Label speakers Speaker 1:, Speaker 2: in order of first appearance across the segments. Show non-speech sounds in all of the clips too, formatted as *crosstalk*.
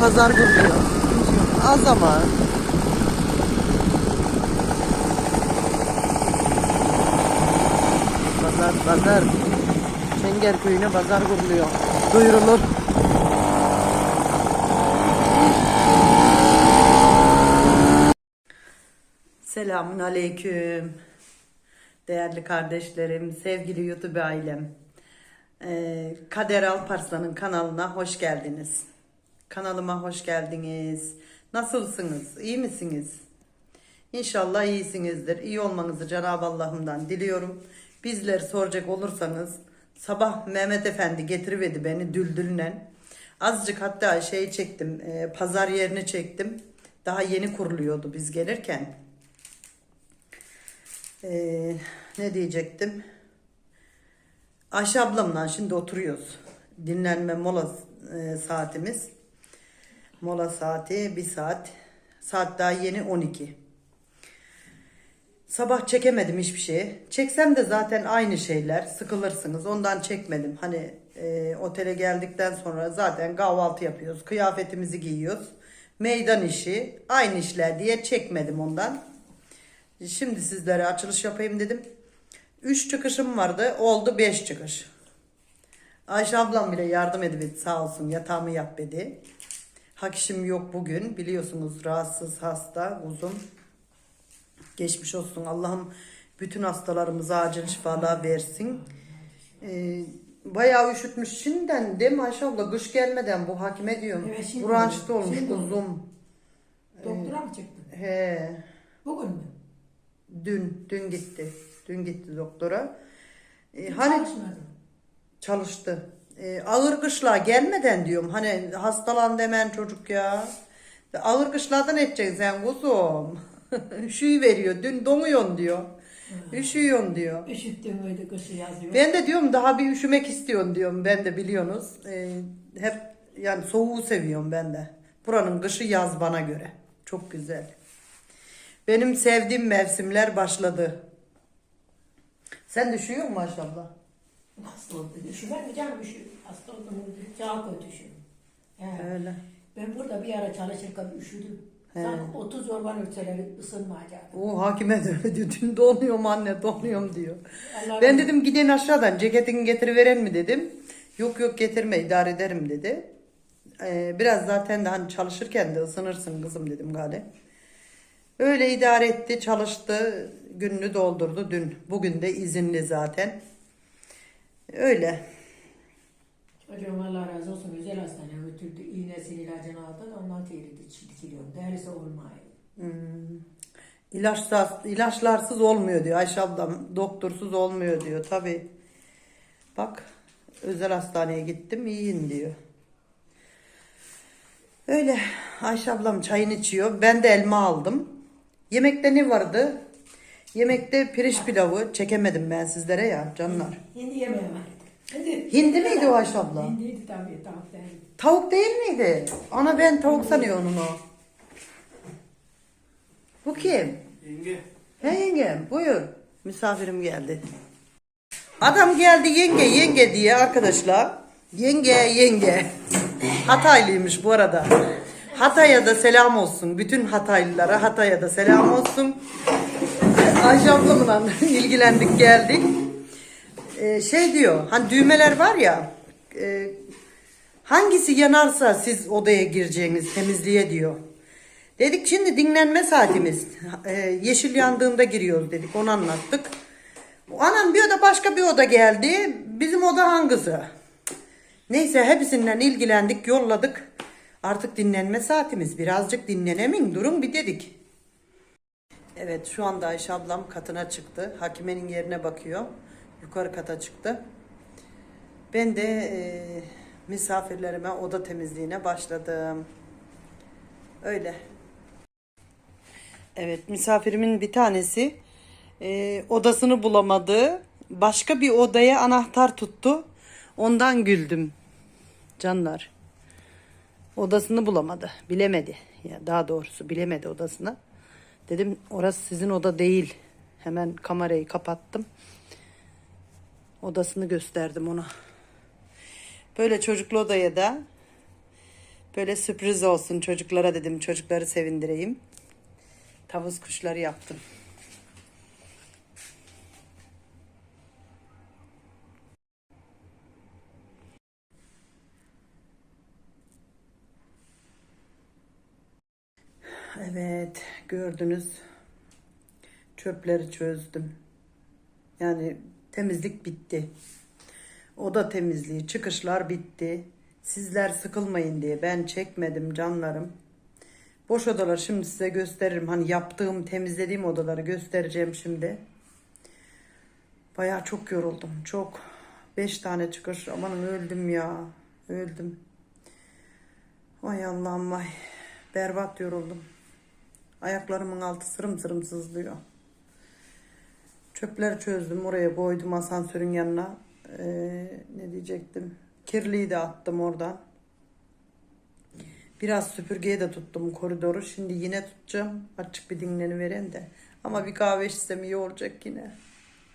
Speaker 1: pazar kuruluyor. Az ama. Pazar pazar. Çenger köyüne pazar kuruluyor. Duyurulur. Selamun aleyküm. Değerli kardeşlerim, sevgili YouTube ailem. Ee, Kader Alparslan'ın kanalına hoş geldiniz. Kanalıma hoş geldiniz. Nasılsınız? İyi misiniz? İnşallah iyisinizdir. İyi olmanızı Cenab-ı Allah'ımdan diliyorum. Bizler soracak olursanız sabah Mehmet Efendi getiriverdi beni düldüllen. Azıcık hatta şey çektim, e, pazar yerini çektim. Daha yeni kuruluyordu biz gelirken. Ee, ne diyecektim? Ayşe ablamla şimdi oturuyoruz. Dinlenme mola e, saatimiz. Mola saati bir saat. Saat daha yeni 12. Sabah çekemedim hiçbir şeyi. Çeksem de zaten aynı şeyler. Sıkılırsınız. Ondan çekmedim. Hani e, otele geldikten sonra zaten kahvaltı yapıyoruz. Kıyafetimizi giyiyoruz. Meydan işi. Aynı işler diye çekmedim ondan. Şimdi sizlere açılış yapayım dedim. 3 çıkışım vardı. Oldu 5 çıkış. Ayşe ablam bile yardım edip sağ olsun yatağımı yap dedi. Hak işim yok bugün. Biliyorsunuz rahatsız hasta uzun. Geçmiş olsun. Allah'ım bütün hastalarımıza acil şifalar versin. Ee, bayağı üşütmüş şimdiden değil mi Ayşe abla? Kış gelmeden bu hakime diyorum.
Speaker 2: Evet, şimdi
Speaker 1: Branşta olmuş
Speaker 2: Şimdi oldu.
Speaker 1: uzun.
Speaker 2: Doktora mı çıktın?
Speaker 1: He.
Speaker 2: Bugün mü?
Speaker 1: Dün, dün gitti. Dün gitti doktora. Ee,
Speaker 2: Hiç
Speaker 1: hani
Speaker 2: Çalışmadın.
Speaker 1: çalıştı. Ee, ağır kışlığa gelmeden diyorum. Hani hastalandı hemen çocuk ya. Ağır kışlardan edeceksin sen kuzum. *laughs* Üşüyü veriyor. Dün donuyorsun diyor. Üşüyorsun diyor.
Speaker 2: Üşüttün müydü kışı yazıyor.
Speaker 1: Ben de diyorum daha bir üşümek istiyorum diyorum. Ben de biliyorsunuz. Ee, hep yani soğuğu seviyorum ben de. Buranın kışı yaz bana göre. Çok güzel. Benim sevdiğim mevsimler başladı. Sen düşüyor musun maşallah?
Speaker 2: Nasıl oldu? Mi canım üşü? Hasta oldum. Üşüdüm. He.
Speaker 1: Öyle.
Speaker 2: Ben burada bir ara çalışırken üşüdüm.
Speaker 1: He.
Speaker 2: Sanki 30 orman ölçeleri ısınmayacaktı.
Speaker 1: O hakime de öyle diyor. Dün donuyorum anne donuyorum diyor.
Speaker 2: Allah
Speaker 1: Ben dedim gidin aşağıdan ceketini getiriveren mi dedim. Yok yok getirme idare ederim dedi. Ee, biraz zaten de hani çalışırken de ısınırsın kızım dedim gari. Öyle idare etti çalıştı gününü doldurdu dün. Bugün de izinli zaten. Öyle.
Speaker 2: Çocuğum Allah razı olsun güzel hastaneye götürdü. İğnesini ilacını aldı da ondan tehlikeli dikiliyorum. Derisi olmuyor.
Speaker 1: İlaçsız, ilaçlarsız olmuyor diyor Ayşe ablam. Doktorsuz olmuyor diyor tabi. Bak özel hastaneye gittim iyiyim diyor. Öyle Ayşe ablam çayını içiyor. Ben de elma aldım. Yemekte ne vardı? Yemekte pirinç pilavı çekemedim ben sizlere ya canlar.
Speaker 2: Hindi yemeği vardı. Hindi.
Speaker 1: Hindi miydi o Ayşe abla?
Speaker 2: Hindiydi tabii tavuk değil.
Speaker 1: Tavuk değil miydi? Ana ben tavuk sanıyorum onu. Bu kim?
Speaker 3: Yenge.
Speaker 1: He yengem buyur. Misafirim geldi. Adam geldi yenge yenge diye arkadaşlar. Yenge yenge. Hataylıymış bu arada. Hatay'a da selam olsun. Bütün Hataylılara Hatay'a da selam olsun. Ayşe ablamla ilgilendik geldik. Ee, şey diyor hani düğmeler var ya e, hangisi yanarsa siz odaya gireceğiniz temizliğe diyor. Dedik şimdi dinlenme saatimiz. Ee, yeşil yandığında giriyoruz dedik. Onu anlattık. Anam bir oda başka bir oda geldi. Bizim oda hangisi? Neyse hepsinden ilgilendik, yolladık. Artık dinlenme saatimiz. Birazcık dinlenemin durun bir dedik. Evet şu anda Ayşe ablam katına çıktı. Hakimenin yerine bakıyor. Yukarı kata çıktı. Ben de e, misafirlerime oda temizliğine başladım. Öyle. Evet misafirimin bir tanesi e, odasını bulamadı. Başka bir odaya anahtar tuttu. Ondan güldüm. Canlar. Odasını bulamadı. Bilemedi. Ya daha doğrusu bilemedi odasını. Dedim orası sizin oda değil. Hemen kamerayı kapattım. Odasını gösterdim ona. Böyle çocuklu odaya da Böyle sürpriz olsun çocuklara dedim. Çocukları sevindireyim. Tavus kuşları yaptım. Evet, gördünüz. Çöpleri çözdüm. Yani temizlik bitti. Oda temizliği, çıkışlar bitti. Sizler sıkılmayın diye ben çekmedim canlarım. Boş odalar şimdi size gösteririm. Hani yaptığım, temizlediğim odaları göstereceğim şimdi. Bayağı çok yoruldum. Çok. Beş tane çıkış. Aman öldüm ya. Öldüm. Vay Allah'ım vay. Berbat yoruldum. Ayaklarımın altı sırım sırım sızlıyor. Çöpleri çözdüm. Oraya koydum asansörün yanına. Ee, ne diyecektim? Kirliyi de attım oradan. Biraz süpürgeye de tuttum koridoru. Şimdi yine tutacağım. Açık bir dinleniveren de. Ama bir kahve içsem iyi olacak yine.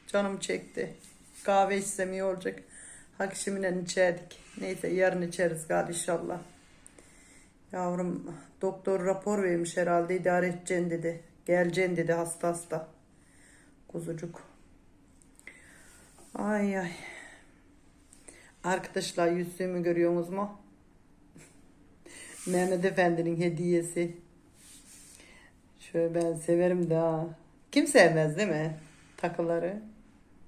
Speaker 1: Canım çekti. Kahve içsem iyi olacak. Akşaminen içerdik. Neyse yarın içeriz galiba inşallah. Yavrum doktor rapor vermiş herhalde idare edeceksin dedi. Geleceksin dedi hasta hasta. Kuzucuk. Ay ay. Arkadaşlar yüzüğümü görüyorsunuz mu? *laughs* Mehmet Efendi'nin hediyesi. Şöyle ben severim daha. Kim sevmez değil mi? Takıları.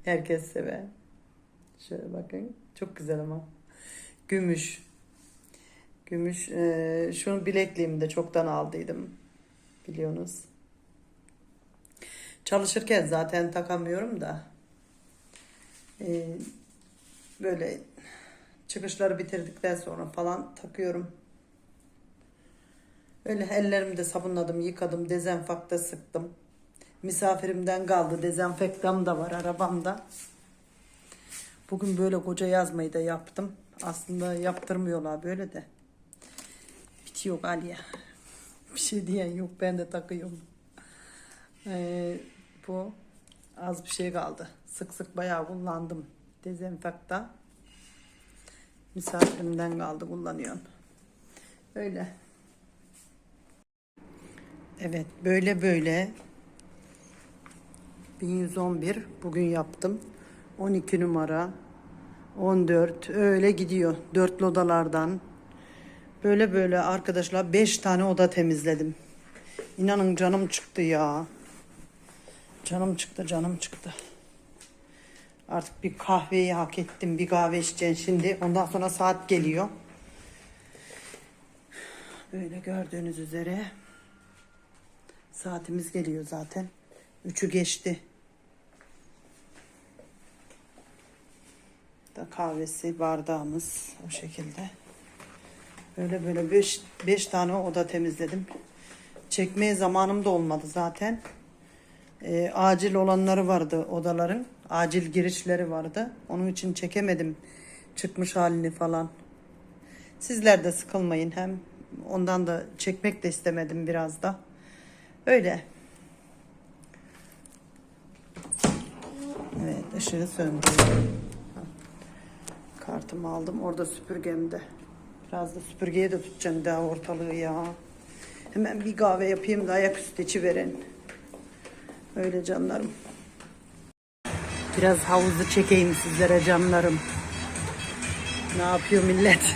Speaker 1: Herkes sever. Şöyle bakın. Çok güzel ama. Gümüş. Gümüş. Ee, şunu bilekliğimi de çoktan aldıydım. Biliyorsunuz. Çalışırken zaten takamıyorum da. Ee, böyle çıkışları bitirdikten sonra falan takıyorum. Öyle ellerimi de sabunladım, yıkadım, dezenfekte sıktım. Misafirimden kaldı. Dezenfektam da var arabamda. Bugün böyle koca yazmayı da yaptım. Aslında yaptırmıyorlar böyle de. Bitiyor Aliye. *laughs* Bir şey diyen yok. Ben de takıyorum. Ee, bu az bir şey kaldı. Sık sık bayağı kullandım. Dezenfekta. Misafirimden kaldı kullanıyorum. Öyle. Evet böyle böyle 1111 bugün yaptım. 12 numara 14 öyle gidiyor. Dörtlü odalardan böyle böyle arkadaşlar 5 tane oda temizledim. İnanın canım çıktı ya. Canım çıktı canım çıktı. Artık bir kahveyi hak ettim. Bir kahve içeceksin şimdi. Ondan sonra saat geliyor. Böyle gördüğünüz üzere. Saatimiz geliyor zaten. Üçü geçti. Da kahvesi, bardağımız o şekilde. Böyle böyle beş, beş tane oda temizledim. Çekmeye zamanım da olmadı zaten. Ee, acil olanları vardı odaların. Acil girişleri vardı. Onun için çekemedim çıkmış halini falan. Sizler de sıkılmayın hem. Ondan da çekmek de istemedim biraz da. Öyle. Evet ışığı söndürdüm. Kartımı aldım. Orada süpürgemde. Biraz da süpürgeye de tutacağım daha ortalığı ya. Hemen bir kahve yapayım da ayaküstü içi verin. Öyle canlarım. Biraz havuzu çekeyim sizlere canlarım. Ne yapıyor millet?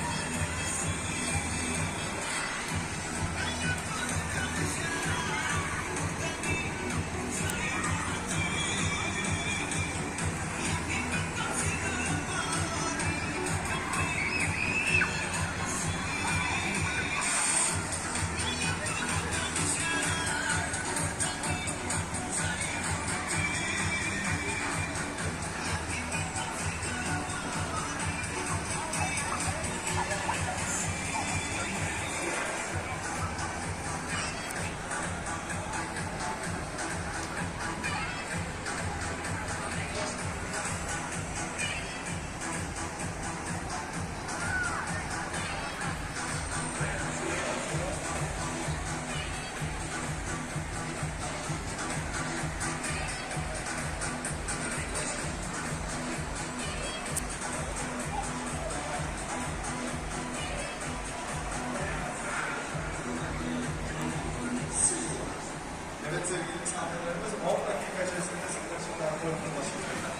Speaker 1: Evet sevgili misafirlerimiz 10
Speaker 4: dakika içerisinde sizler için daha korkunç başlayacaklar.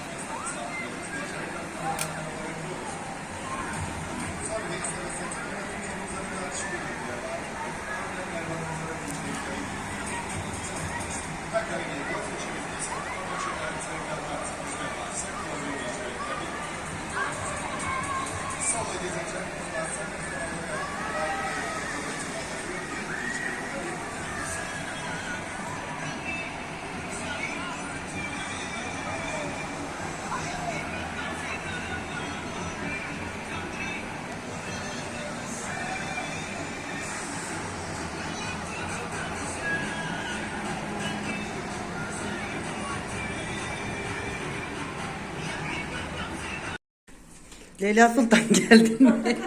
Speaker 1: Leyla Sultan *laughs* geldin mi?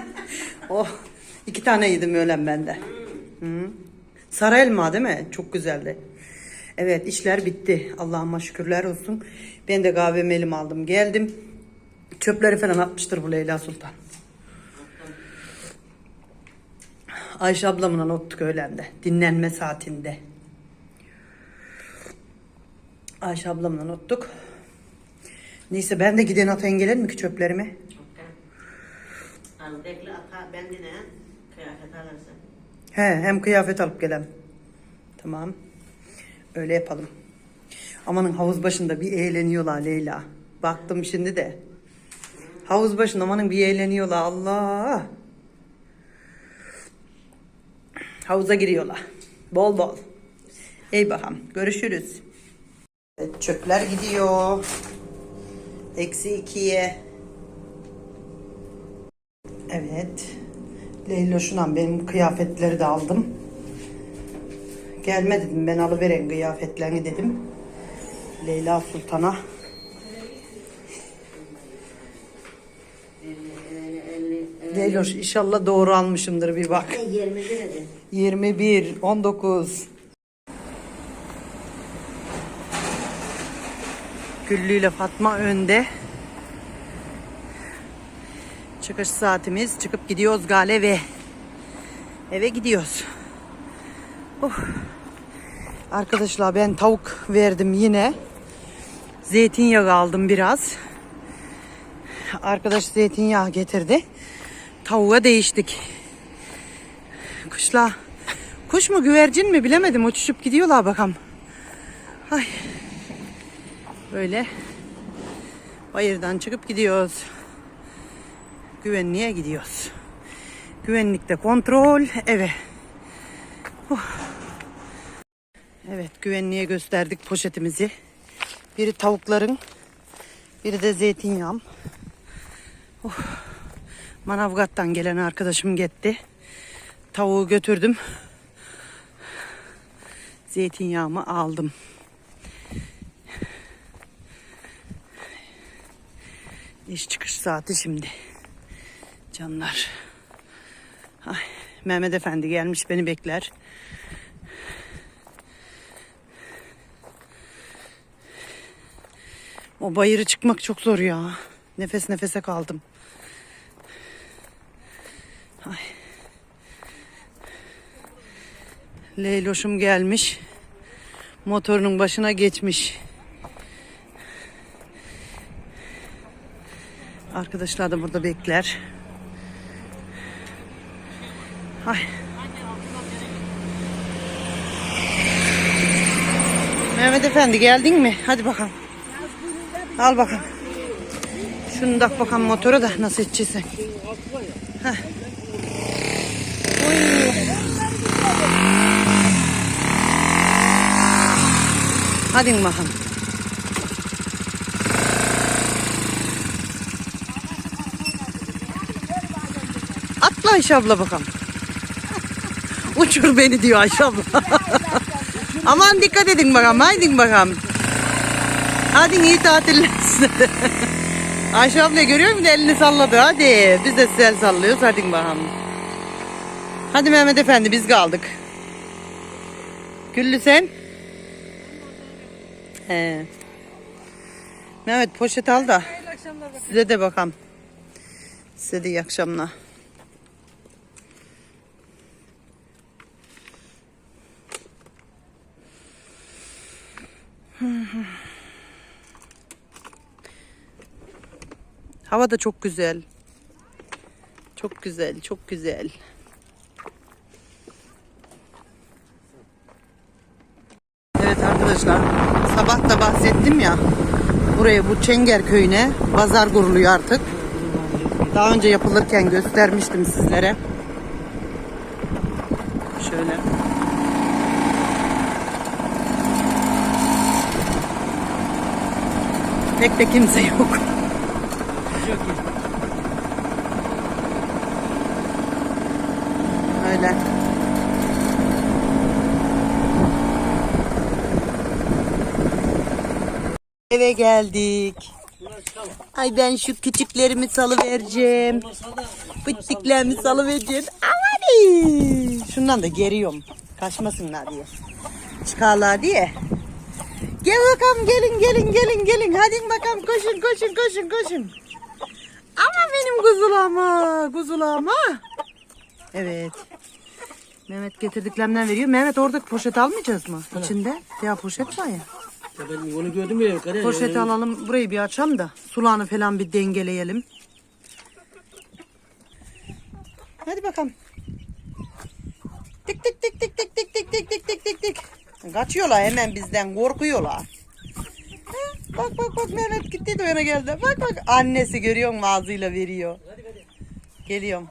Speaker 1: oh, iki tane yedim öğlen bende. Hı. Sarı elma değil mi? Çok güzeldi. Evet işler bitti. Allah'ıma şükürler olsun. Ben de kahvemi elim aldım geldim. Çöpleri falan atmıştır bu Leyla Sultan. Ayşe ablamla ottuk öğlende. Dinlenme saatinde. Ayşe ablamla ottuk. Neyse ben de giden atayın gelen mi ki çöplerimi?
Speaker 3: Bekle ata bendine kıyafet alırsın.
Speaker 1: He hem kıyafet alıp gelen. Tamam. Öyle yapalım. Amanın havuz başında bir eğleniyorlar Leyla. Baktım şimdi de. Havuz başında amanın bir eğleniyorlar Allah. Havuza giriyorlar. Bol bol. Ey bakalım. Görüşürüz. Evet, çöpler gidiyor. Eksi ikiye. Evet. Leyloş'undan benim kıyafetleri de aldım. Gelme dedim ben alıveren kıyafetlerini dedim. Leyla Sultan'a.
Speaker 3: 50, 50,
Speaker 1: Leyloş inşallah doğru almışımdır bir bak.
Speaker 3: 21 dedi.
Speaker 1: 21, 19. Güllü ile Fatma önde. Çıkış saatimiz. Çıkıp gidiyoruz gale eve. Eve gidiyoruz. Oh. Arkadaşlar ben tavuk verdim yine. Zeytinyağı aldım biraz. Arkadaş zeytinyağı getirdi. Tavuğa değiştik. Kuşla. Kuş mu güvercin mi bilemedim. Uçuşup gidiyorlar bakalım. Ay. Böyle. Bayırdan çıkıp gidiyoruz. Güvenliğe gidiyoruz. Güvenlikte kontrol eve. Oh. Evet güvenliğe gösterdik poşetimizi. Biri tavukların, biri de zeytinyağım. Oh. Manavgat'tan gelen arkadaşım gitti. Tavuğu götürdüm. Zeytinyağımı aldım. İş çıkış saati şimdi. Canlar. Ay, Mehmet Efendi gelmiş beni bekler. O bayırı çıkmak çok zor ya. Nefes nefese kaldım. Ay. Leyloşum gelmiş. Motorunun başına geçmiş. Arkadaşlar da burada bekler. Ay. Mehmet Efendi geldin mi? Hadi bakalım. Al bakalım. Şunu da bakalım motora da nasıl edeceksin. Hadi bakalım. Atla Ayşe abla bakalım. Uçur beni diyor Ayşe abla. *laughs* Aman dikkat edin bakalım. Haydi bakalım. Hadi iyi tatiller size. *laughs* Ayşe abla görüyor musun elini salladı. Hadi biz de size el sallıyoruz. Hadi bakalım. Hadi Mehmet Efendi biz kaldık. Güllü sen? He. Mehmet poşet al da. Size de bakalım. Size de iyi akşamlar. Hava da çok güzel. Çok güzel, çok güzel. Evet arkadaşlar, sabah da bahsettim ya. Buraya bu Çenger köyüne pazar kuruluyor artık. Daha önce yapılırken göstermiştim sizlere. Şöyle. Pek de kimse yok. Öyle. Eve geldik. Ay ben şu küçüklerimi salıvereceğim. Pıttiklerimi salıvereceğim. Aman Şundan da geriyorum. Kaçmasınlar diye. Çıkarlar diye. Gel bakalım gelin gelin gelin gelin. Hadi bakalım koşun koşun koşun koşun. Ama benim kuzulama kuzulama. Evet. Mehmet getirdiklerimden veriyor. Mehmet oradaki poşet almayacağız mı? İçinde. Ya poşet var ya.
Speaker 4: Ya ben onu gördüm ya yukarı.
Speaker 1: Poşeti alalım. Burayı bir açalım da sularını falan bir dengeleyelim. Hadi bakalım. Tik tik tik tik tik tik tik tik tik tik tik tik. Kaçıyorlar hemen bizden korkuyorlar. Bak bak bak Mehmet gitti de yana geldi. Bak bak annesi görüyor musun ağzıyla veriyor. Geliyorum.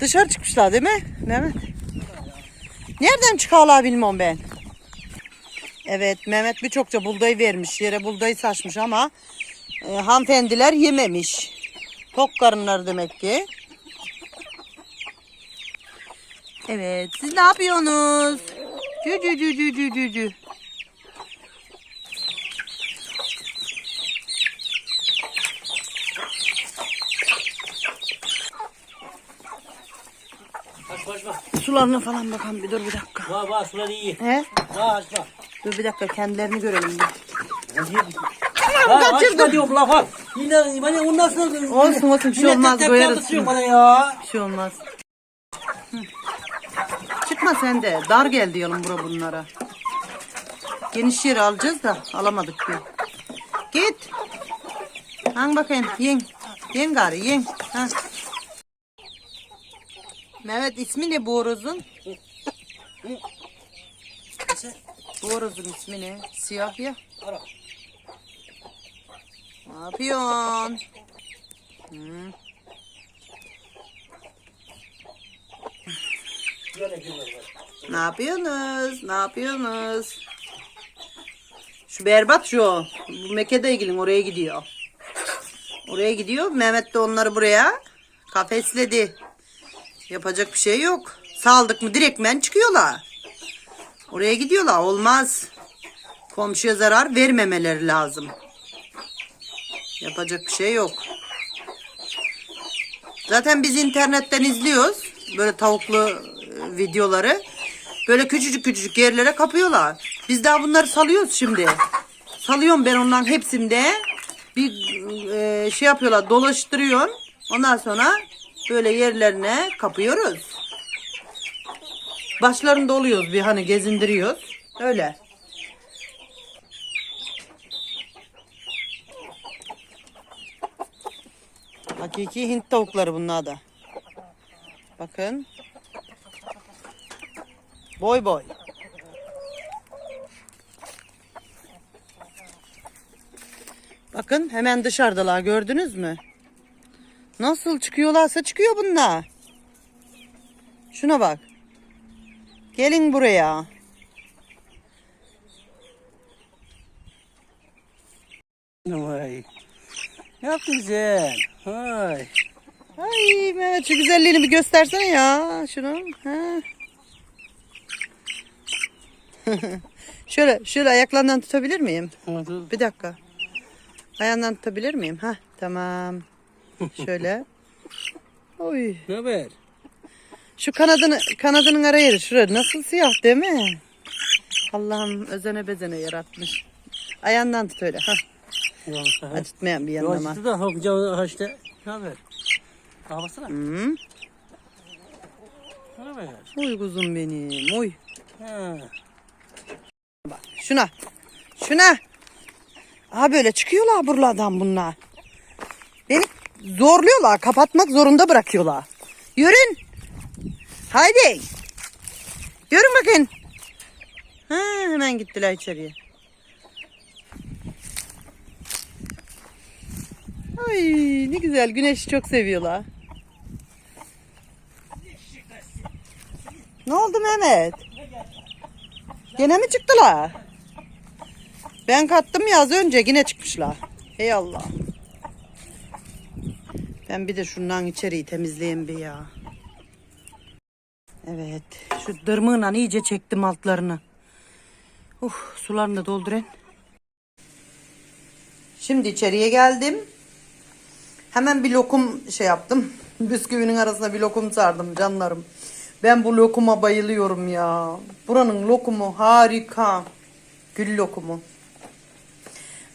Speaker 1: Dışarı çıkmışlar değil mi Mehmet? Nereden çıkarlar bilmem ben. Evet Mehmet birçokça buğday vermiş. Yere buğday saçmış ama e, hanımefendiler yememiş. Tok karınlar demek ki. Evet siz ne yapıyorsunuz? Cü cü cü cü cü cü cü. Sularına falan bakalım bir dur bir dakika.
Speaker 4: Var var suları iyi.
Speaker 1: He?
Speaker 4: Var açma.
Speaker 1: Dur bir dakika kendilerini görelim.
Speaker 4: Ya
Speaker 1: kaçırdım.
Speaker 4: açma diyorum laf at. Yine bana ondan sonra.
Speaker 1: Olsun olsun bir şey
Speaker 4: Yine
Speaker 1: olmaz
Speaker 4: tek tek
Speaker 1: koyarız.
Speaker 4: tartışıyor bana ya.
Speaker 1: Bir şey olmaz. Çıkma sen de. Dar gel diyelim bura bunlara. Geniş yer alacağız da alamadık bir. Git. Hang bakayım. Yen. Yen gari yen. Ha. Mehmet ismi ne bu horozun? İsmi ne? Siyah ya. Ne yapıyorsun? Hı.
Speaker 4: Şöyle giriyor bak.
Speaker 1: Ne yapıyorsunuz? Ne yapıyorsunuz? Şu berbat şu. Bu Mekke'de ilgili oraya gidiyor. Oraya gidiyor. Mehmet de onları buraya kafesledi. Yapacak bir şey yok. Saldık mı direktmen çıkıyorlar. Oraya gidiyorlar. Olmaz. Komşuya zarar vermemeleri lazım. Yapacak bir şey yok. Zaten biz internetten izliyoruz. Böyle tavuklu videoları. Böyle küçücük küçücük yerlere kapıyorlar. Biz daha bunları salıyoruz şimdi. Salıyorum ben onların hepsinde. Bir e, şey yapıyorlar dolaştırıyorsun. Ondan sonra böyle yerlerine kapıyoruz. Başlarında oluyoruz bir hani gezindiriyoruz. Öyle. Hakiki Hint tavukları bunlar da. Bakın. Boy boy. Bakın hemen dışarıdalar gördünüz mü? Nasıl çıkıyorlarsa çıkıyor bunlar. Şuna bak. Gelin buraya.
Speaker 4: Vay. Ne yaptın sen? Vay.
Speaker 1: Ay Mehmet şu güzelliğini bir göstersene ya. Şunu. Ha. *laughs* şöyle şöyle ayaklarından tutabilir miyim? Bir dakika. Ayağından tutabilir miyim? Ha tamam. Şöyle. *laughs* Oy.
Speaker 4: Ne haber?
Speaker 1: Şu kanadını kanadının ara yeri şurada nasıl siyah değil mi? Allah'ım özene bezene yaratmış. Ayağından tut öyle. Ha. Acıtmayan bir yanına.
Speaker 4: Yavaştı da hoca işte. Ne haber? Kahvasına.
Speaker 1: Hı.
Speaker 4: Ne haber?
Speaker 1: Uy kuzum benim. Uy.
Speaker 4: Ha.
Speaker 1: Şuna. Şuna. Aha böyle çıkıyorlar buralardan bunlar. Beni zorluyorlar. Kapatmak zorunda bırakıyorlar. Yürün. Haydi. Yürün bakın. Ha, hemen gittiler içeriye. Ay ne güzel. Güneşi çok seviyorlar. Ne oldu Mehmet? Gene mi çıktılar? Ben kattım ya az önce yine çıkmışlar. Hey Allah. Ben bir de şundan içeriği temizleyeyim bir ya. Evet. Şu dırmığına iyice çektim altlarını. Uh, sularını da doldurun. Şimdi içeriye geldim. Hemen bir lokum şey yaptım. *laughs* Bisküvinin arasına bir lokum sardım canlarım. Ben bu lokuma bayılıyorum ya. Buranın lokumu harika. Gül lokumu.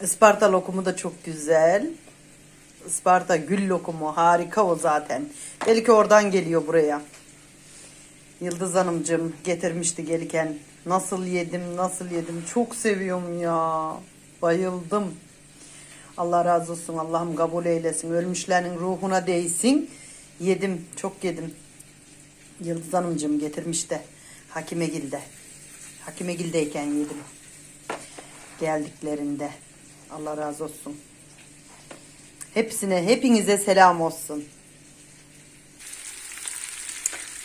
Speaker 1: Isparta lokumu da çok güzel. Isparta gül lokumu harika o zaten. Belki oradan geliyor buraya. Yıldız Hanımcığım getirmişti gelirken. Nasıl yedim nasıl yedim çok seviyorum ya. Bayıldım. Allah razı olsun Allah'ım kabul eylesin. Ölmüşlerin ruhuna değsin. Yedim çok yedim. Yıldız Hanımcığım getirmiş de Hakimegil'de. Hakimegil'deyken yedim. Geldiklerinde. Allah razı olsun. Hepsine, hepinize selam olsun.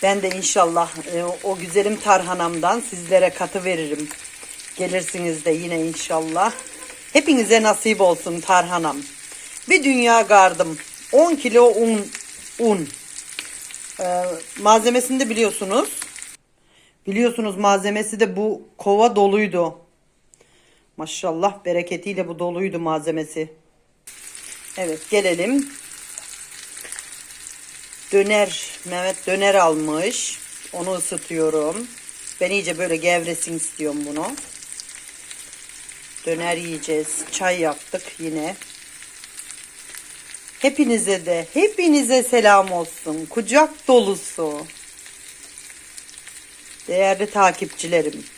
Speaker 1: Ben de inşallah e, o güzelim tarhanamdan sizlere katı veririm. Gelirsiniz de yine inşallah. Hepinize nasip olsun tarhanam. Bir dünya gardım. 10 kilo un. un. Ee, malzemesini de biliyorsunuz. Biliyorsunuz malzemesi de bu kova doluydu. Maşallah bereketiyle bu doluydu malzemesi. Evet gelelim. Döner, Mehmet döner almış. Onu ısıtıyorum. Ben iyice böyle gevresin istiyorum bunu. Döner yiyeceğiz. Çay yaptık yine. Hepinize de, hepinize selam olsun. Kucak dolusu. Değerli takipçilerim.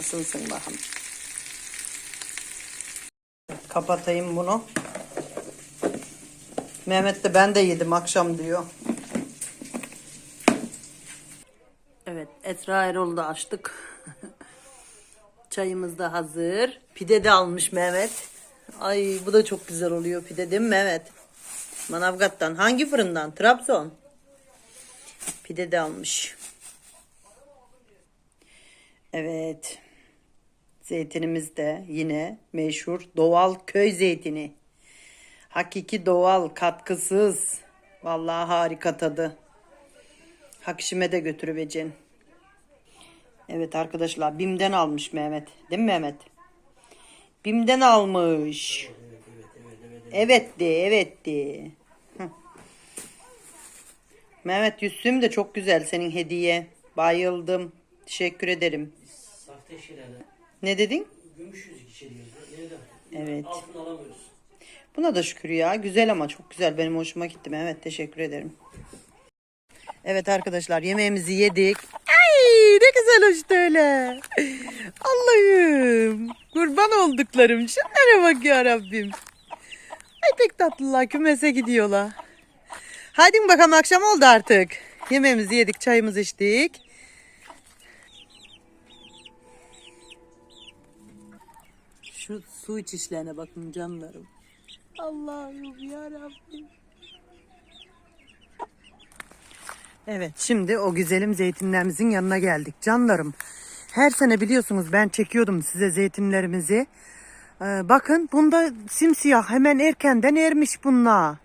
Speaker 1: Hı, Isınsın bakalım. Kapatayım bunu. Mehmet de ben de yedim akşam diyor. Evet Esra Erol'u da açtık. *laughs* Çayımız da hazır. Pide de almış Mehmet. Ay bu da çok güzel oluyor pide değil mi Mehmet? Manavgat'tan. Hangi fırından? Trabzon. Pide de almış. Evet. Zeytinimiz de yine meşhur doğal köy zeytini. Hakiki doğal, katkısız. Vallahi harika tadı. Hakişime de götürüveceksin. Evet arkadaşlar Bim'den almış Mehmet. Değil mi Mehmet? Bim'den almış. Evet de, evet de. Mehmet yüzüm de çok güzel senin hediye. Bayıldım. Teşekkür ederim.
Speaker 4: Sahte şeylerle.
Speaker 1: Ne dedin?
Speaker 4: Gümüş yüzük içeriyoruz. Nereden?
Speaker 1: Evet.
Speaker 4: Altın alamıyoruz.
Speaker 1: Buna da şükür ya. Güzel ama çok güzel. Benim hoşuma gitti. Evet teşekkür ederim. Evet arkadaşlar yemeğimizi yedik. Ay ne güzel hoştu öyle. Allah'ım. Kurban olduklarım. Şunlara bak ya Rabbim. Ay pek tatlılar. Kümese gidiyorlar. Hadi bakalım akşam oldu artık. Yemeğimizi yedik, çayımızı içtik. Şu su içişlerine bakın canlarım. Allah'ım ya Rabbim. Evet şimdi o güzelim zeytinlerimizin yanına geldik canlarım. Her sene biliyorsunuz ben çekiyordum size zeytinlerimizi. Ee, bakın bunda simsiyah hemen erkenden ermiş bunlar.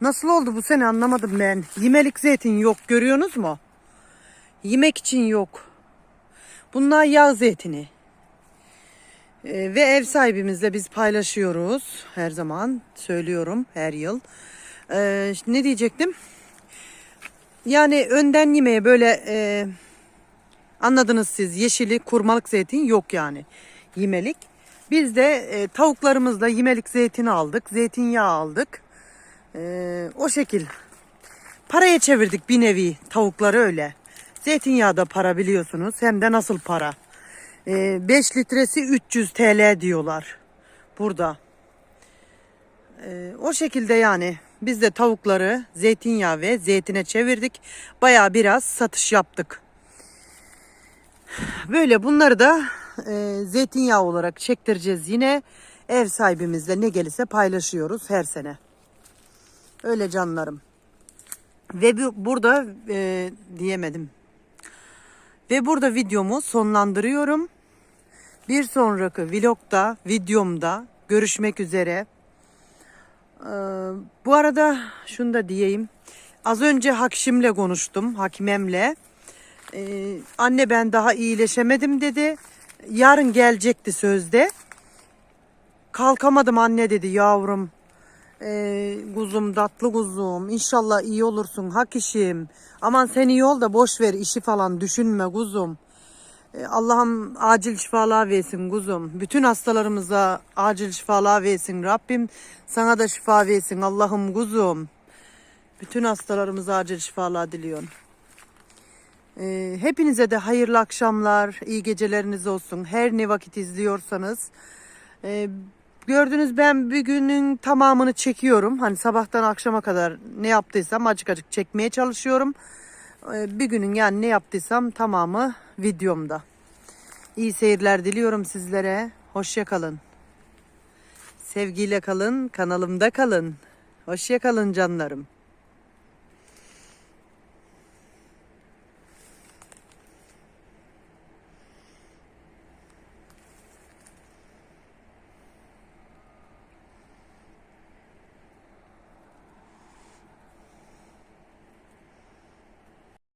Speaker 1: Nasıl oldu bu sene anlamadım ben. Yemelik zeytin yok görüyorsunuz mu? Yemek için yok. Bunlar yağ zeytini. Ee, ve ev sahibimizle biz paylaşıyoruz her zaman söylüyorum her yıl. Ee, ne diyecektim? Yani önden yemeğe böyle e, anladınız siz yeşili kurmalık zeytin yok yani yemelik. Biz de e, tavuklarımızla yemelik zeytin aldık, zeytinyağı aldık. E, o şekil paraya çevirdik bir nevi tavukları öyle. Zeytinyağı da para biliyorsunuz hem de nasıl para. 5 litresi 300 TL diyorlar burada. Ee, o şekilde yani biz de tavukları zeytinyağı ve zeytine çevirdik. Baya biraz satış yaptık. Böyle bunları da e, zeytinyağı olarak çektireceğiz yine. Ev sahibimizle ne gelirse paylaşıyoruz her sene. Öyle canlarım. Ve bu, burada e, diyemedim. Ve burada videomu sonlandırıyorum. Bir sonraki vlogda, videomda görüşmek üzere. Ee, bu arada şunu da diyeyim. Az önce Hakim'le konuştum, Hakimem'le. Ee, anne ben daha iyileşemedim dedi. Yarın gelecekti sözde. kalkamadım anne dedi yavrum. Ee, kuzum tatlı kuzum İnşallah iyi olursun hak işim. Aman sen iyi ol da boş ver işi falan düşünme kuzum. Ee, Allah'ım acil şifalar versin kuzum. Bütün hastalarımıza acil şifalar versin. Rabbim sana da şifa versin Allah'ım kuzum. Bütün hastalarımıza acil şifalar diliyorum. Ee, hepinize de hayırlı akşamlar, iyi geceleriniz olsun. Her ne vakit izliyorsanız. Ee, gördünüz ben bir günün tamamını çekiyorum. Hani sabahtan akşama kadar ne yaptıysam acık acık çekmeye çalışıyorum. Ee, bir günün yani ne yaptıysam tamamı videomda. İyi seyirler diliyorum sizlere. Hoşça kalın. Sevgiyle kalın, kanalımda kalın. Hoşça kalın canlarım.